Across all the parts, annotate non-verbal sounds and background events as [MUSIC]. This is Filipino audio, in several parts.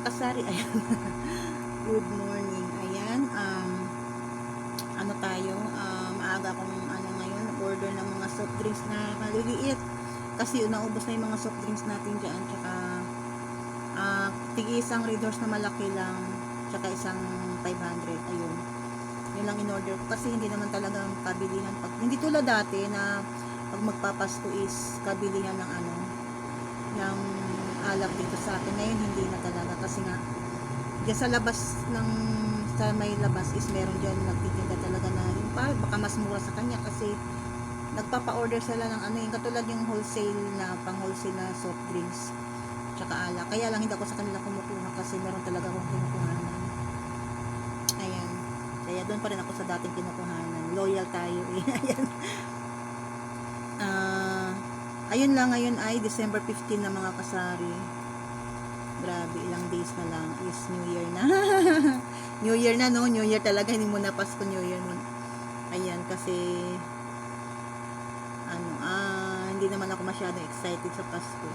mga kasari, ayan. [LAUGHS] Good morning. Ayan, um, ano tayo, um, maaga akong ano ngayon, order ng mga soft drinks na maliliit. Kasi naubos na yung mga soft drinks natin dyan. Tsaka, ah, tigi isang Red Horse na malaki lang. Tsaka isang 500. Ayun. Yun lang in-order. Kasi hindi naman talagang kabilihan. Pag, hindi tulad dati na pag magpapasko is kabilihan ng ano, ng alak dito sa atin. Ngayon hindi na talaga kasi nga diyan sa labas ng sa may labas is meron diyan nagtitinda talaga na yung pa, baka mas mura sa kanya kasi nagpapa-order sila ng ano yung katulad yung wholesale na pang wholesale na soft drinks tsaka alak. Kaya lang hindi ako sa kanila kumukuha kasi meron talaga akong kinukuhanan. Ayan. Kaya doon pa rin ako sa dating kinukuhanan. Loyal tayo eh. [LAUGHS] Ayan. Ayun lang ngayon ay December 15 na mga kasari. Grabe, ilang days na lang is New Year na. [LAUGHS] New Year na, no? New Year talaga, hindi mo na Pasko, New Year mo. Ayan, kasi ano, ah, hindi naman ako masyadong excited sa Pasko.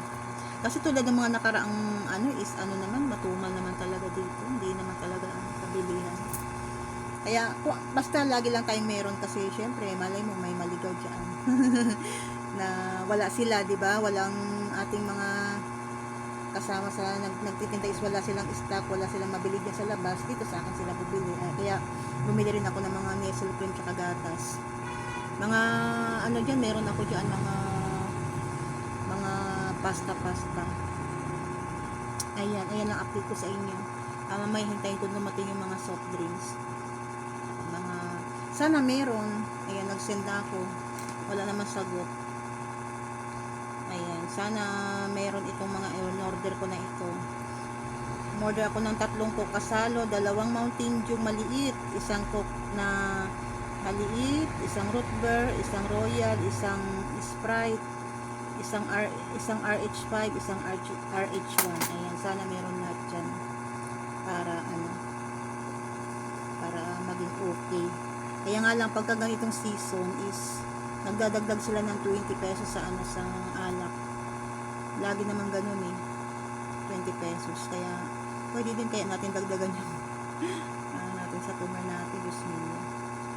Kasi tulad ng mga nakaraang ano is ano naman, matumal naman talaga dito. Hindi naman talaga ang kabilihan. Kaya, basta lagi lang tayong meron kasi syempre, malay mo may maligaw dyan. [LAUGHS] na wala sila, di ba? Walang ating mga kasama sa nag, nagtitinda is wala silang stock, wala silang mabili dyan sa labas. Dito sa akin sila bubili. Ah, kaya, bumili rin ako ng mga nestle cream tsaka gatas. Mga, ano dyan, meron ako dyan mga mga pasta-pasta. Ayan, ayan ang update ko sa inyo. Uh, mamaya hintayin ko dumating yung mga soft drinks. Mga, sana meron. Ayan, nagsend ako. Wala naman sagot. Sana meron itong mga in-order ko na ito. Order ako ng tatlong coke kasalo, dalawang Mountain Dew maliit, isang coke na maliit, isang root beer, isang royal, isang sprite, isang R, isang RH5, isang RH, RH1. Ayan, sana meron lahat dyan. Para ano, para maging okay. Kaya nga lang, pagka ganitong season is, nagdadagdag sila ng 20 pesos sa ano, sa alak. Lagi naman ganun eh. 20 pesos. Kaya, pwede din kaya natin dagdagan yung [LAUGHS] ano natin sa tumer natin, Diyos mio.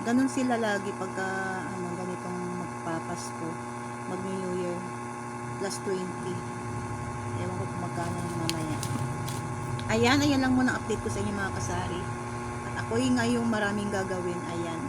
Ganun sila lagi pagka ano, ganitong magpapasko, mag New Year, plus 20. Ewan ko kung magkano yung mamaya. Ayan, ayan lang muna update ko sa inyo mga kasari. At ako yung ngayong maraming gagawin. Ayan.